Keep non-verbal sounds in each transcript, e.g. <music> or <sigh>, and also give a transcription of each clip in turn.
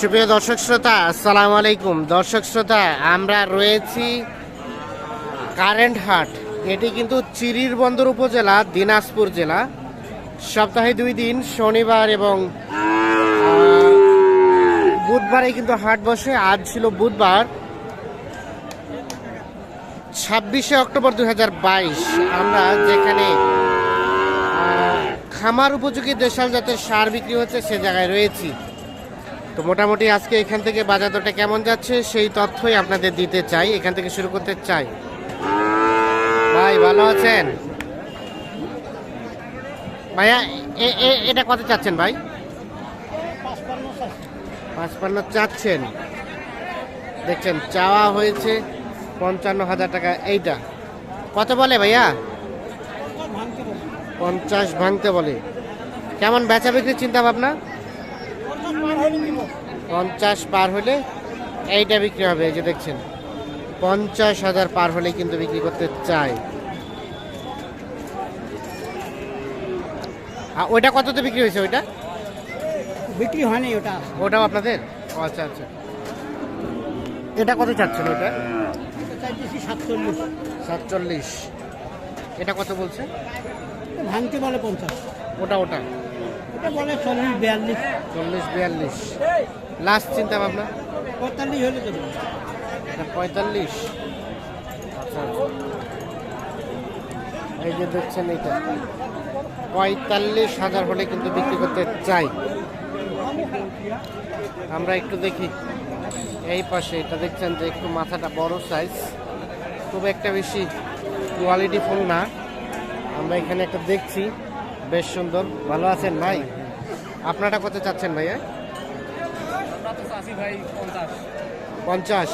সুপ্রিয় দর্শক শ্রোতা, আসসালামু আলাইকুম। দর্শক শ্রোতা, আমরা রয়েছি কারেন্ট হাট এটি কিন্তু চিরির বন্দর উপজেলা, দিনাজপুর জেলা। সপ্তাহে দুই দিন, শনিবার এবং বুধবারে কিন্তু হাট বসে। আজ ছিল বুধবার, ছাব্বিশে অক্টোবর দুই হাজার বাইশ। আমরা যেখানে খামার উপযোগী দেশাল জাতের সার বিক্রি হচ্ছে, সে জায়গায় রয়েছি। তো মোটামুটি আজকে এখান থেকে বাজার দরটা কেমন যাচ্ছে সেই তথ্যই আপনাদের দিতে চাই। এখান থেকে শুরু করতে চাই। ভাই, ভালো আছেন? ভাইয়া এটা কত চাচ্ছেন ভাই? পাঁচপান্ন চাচ্ছেন। দেখছেন, চাওয়া হয়েছে পঞ্চান্ন হাজার টাকা। এইটা কত বলে ভাইয়া? পঞ্চাশ ভাঙতে বলে। কেমন বেচা বিক্রির চিন্তা ভাবনা পঞ্চাশ পার হলে এইটা বিক্রি হবে এই যে দেখছেন। পঞ্চাশ হাজার পার হলে কিন্তু বিক্রি করতে চাই আর ওইটা কততে বিক্রি হয়েছে ওইটা? বিক্রি হয়নি ওটা। ওটাও আপনাদের? ও আচ্ছা আচ্ছা। এটা কত চাচ্ছেন ওইটা? চাইতেছি সাতচল্লিশ। সাতচল্লিশ। এটা কত বলছে? ভাঙতে বলে পঞ্চাশ। ওটা ওটা ওটা। বলে চল্লিশ বিয়াল্লিশ। চল্লিশ বিয়াল্লিশ। লাস্ট চিন্তা ভাবনা? পঁয়তাল্লিশ হলে দেবো। এটা পঁয়তাল্লিশ। আচ্ছা আচ্ছা। এই যে দেখছেন এটা। পঁয়তাল্লিশ হাজার হলে কিন্তু বিক্রি করতে চাই। আমরা একটু দেখি। এই পাশে এটা দেখছেন যে একটু মাথাটা বড় সাইজ খুব একটা বেশি কোয়ালিটি ফুল না। আমরা এখানে একটা দেখছি। বেশ সুন্দর। ভালো আছেন ভাই? আপনারা কত চাচ্ছেন ভাইয়া? পঞ্চাশ।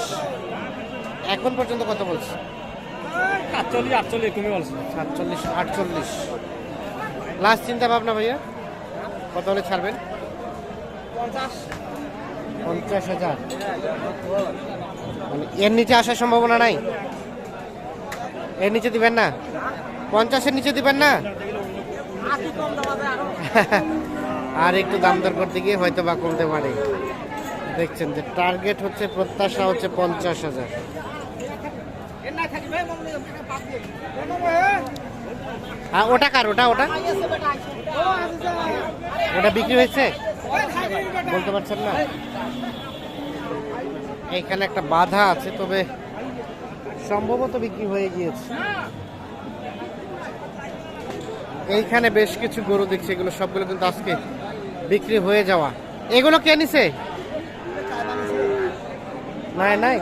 এখন পর্যন্ত কত বলছে আটচল্লিশ আটচল্লিশ তুমি বলছো। সাতচল্লিশ আটচল্লিশ। লাস্ট চিন্তা ভাবনা ভাইয়া? কত হলে ছাড়বেন? পঞ্চাশ। পঞ্চাশ হাজার। মানে এর নিচে আসার সম্ভাবনা নাই? এর নিচে দিবেন না? পঞ্চাশের নিচে দিবেন না? <laughs> আর একটু দাম দর করতে গিয়ে হয়তো বা কমতে পারে। দেখছেন যে টার্গেট হচ্ছে প্রত্যাশা হচ্ছে পঞ্চাশ হাজার। আর ওটা কার? ওটা ওটা? ওটা বিক্রি হয়েছে? বলতে পারছেন না? এইখানে একটা বাধা আছে, তবে সম্ভবত বিক্রি হয়ে গিয়েছে। এইখানে বেশ কিছু গরু দেখছি, এগুলো সবগুলো কিন্তু আজকে বিক্রি হয়ে যাওয়া। এগুলো কে নিছে? নাই নাই।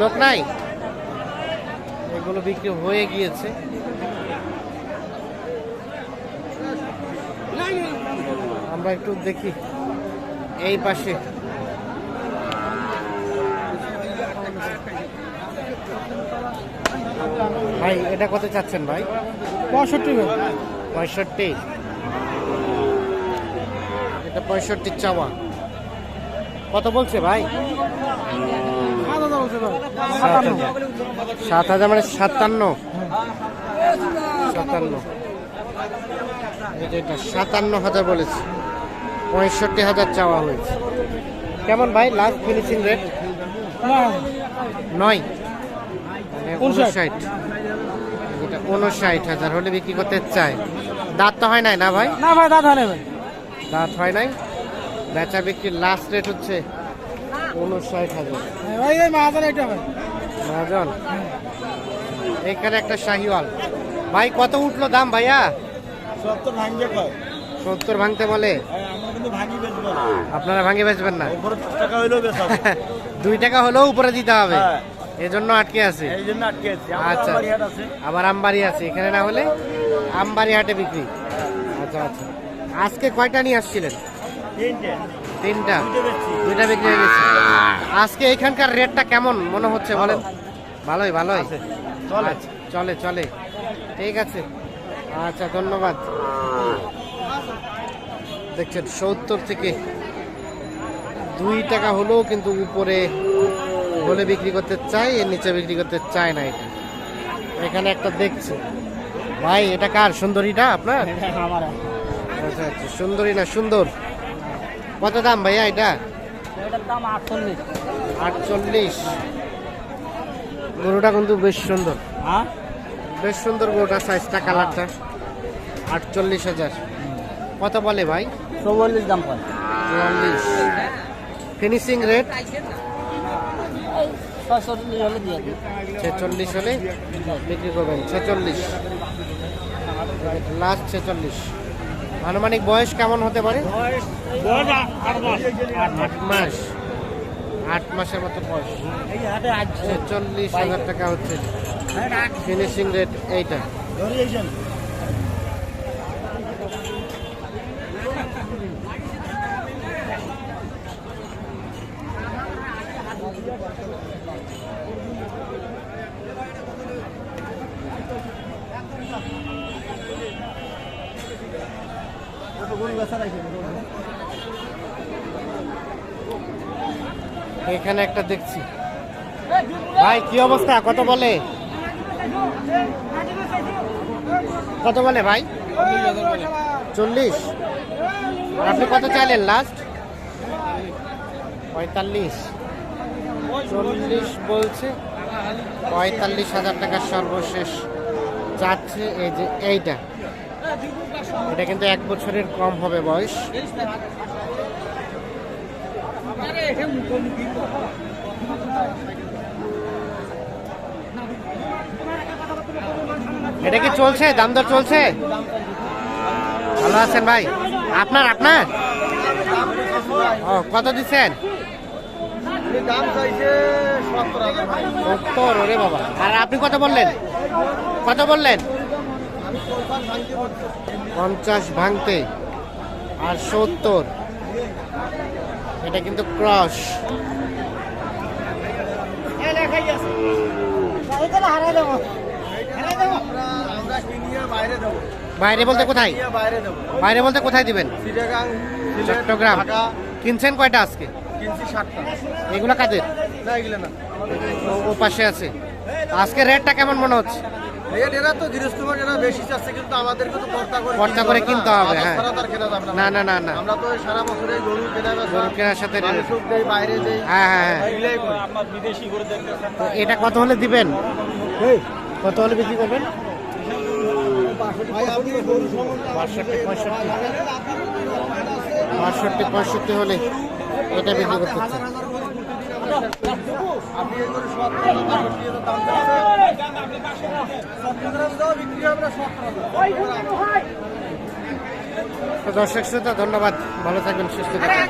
লোক নাই? এগুলো বিক্রি হয়ে গিয়েছে। আমরা একটু দেখি। এই পাশে। ভাই এটা কত চাচ্ছেন ভাই? পঁয়ষট্টি পঁয়ষট্টি। এটা চাওয়া। কত বলছে ভাই? সাত হাজার। মানে সাতান্ন। সাতান্ন। সাতান্ন হাজার বলেছে। পঁয়ষট্টি হাজার চাওয়া হয়েছে। কেমন ভাই লাস্ট ফিনিশিং রেট নয়। মানে উনষাট। উনষাট হাজার হলে বিক্রি করতে চায়। দাঁত তো হয় নাই না ভাই? না ভাই দাদা নেই ভাই। দাঁত হয় নাই। বেচা বিক্রির লাস্ট রেট হচ্ছে উনষাট হাজার। ভাই মহাজন এখানে একটা শাহিওয়াল। ভাই কত উঠল দাম ভাইয়া? সত্তর কয়? সত্তর ভাঙতে বলে? না আপনারা ভাঙে বেচবেন না। <laughs> দুই টাকা হলেও উপরে দিতে হবে। হ্যাঁ। এজন্য আটকে আছে। এই জন্য আটকে আছি। আচ্ছা। আবার আমবাড়ি আছে। এখানে না হলে আমবাড়ি হাটে বিক্রি। আচ্ছা আচ্ছা। আজকে কয়টা নিয়ে আসছিলেন? তিনটে। তিনটা। দুইটা বিক্রি হয়ে গেছে। আজকে এখানকার রেটটা কেমন মনে হচ্ছে বলেন? ভালোই ভালোই। চলে। আচ্ছা, চলে চলে। ঠিক আছে। আচ্ছা ধন্যবাদ। দেখছেন সত্তর থেকে দুই টাকা হলেও কিন্তু উপরে হলে বিক্রি করতে চাই এর নিচে বিক্রি করতে চায় না এটা। এখানে একটা দেখছি। ভাই এটা কার? সুন্দরীটা আপনার? আমার আচ্ছা আচ্ছা সুন্দরী না সুন্দর। কত দাম ভাইয়া এটা? এটার দাম আটচল্লিশ। আটচল্লিশ। গরুটা কিন্তু বেশ সুন্দর। হ্যাঁ? বেশ সুন্দর গরুটা সাইজটা কালারটা আটচল্লিশ হাজার। কত বলে ভাই? চৌচল্লিশ দাম পড়ে চুয়াল্লিশ। ফিনিশিং রেট ছেচল্লিশ হলে বিক্রি করবেন। ছেচল্লিশ। লাস্ট ছেচল্লিশ। আনুমানিক বয়স কেমন হতে পারে? আট মাস। আট মাসের মতো বয়স। ছেচল্লিশ হাজার টাকা হচ্ছে ফিনিশিং রেট এইটা। এখানে একটা দেখছি। ভাই, কি অবস্থা? কত বলে? কত বলে ভাই? চল্লিশ। আপনি কত চাইলেন লাস্ট পঁয়তাল্লিশ। চল্লিশ বলছে। পঁয়তাল্লিশ হাজার টাকার সর্বশেষ চাচ্ছে এই যে এইটা। এটা কিন্তু এক বছরের কম হবে বয়স। এটা কি চলছে? দাম দর চলছে? ভালো আছেন ভাই? আপনার আপনার? ও, কত দিচ্ছেন? ওরে বাবা। আর আপনি কত বললেন? কত বললেন? পঞ্চাশ ভাঙতে আর সত্তর। এটা কিন্তু ক্রস। বাইরে বলতে কোথায়? বাইরে বলতে কোথায় দিবেন? চট্টগ্রাম। কিনছেন কয়টা আজকে? এগুলো কাদের? না। ও- ও পাশে আছে। আজকে রেটটা কেমন মনে হচ্ছে? রেট এরা তো গৃহস্থ এরা বেশি চাচ্ছে কিন্তু আমাদের কিন্তু করে কিনতে হবে। হ্যাঁ। না। না না না আমরা তো সারা বছরে গরু কেনা বেচা গরু কেনার সাথে বাইরে দেই হ্যাঁ হ্যাঁ হ্যাঁ। তো এটা কত হলে দিবেন? কত হলে বিক্রি করবেন? বাষট্টি পঁয়ষট্টি। বাষট্টি পঁয়ষট্টি হলে এটা বিক্রি করতে দর্শক শ্রোতা ধন্যবাদ ভালো থাকবেন সুস্থ থাকবেন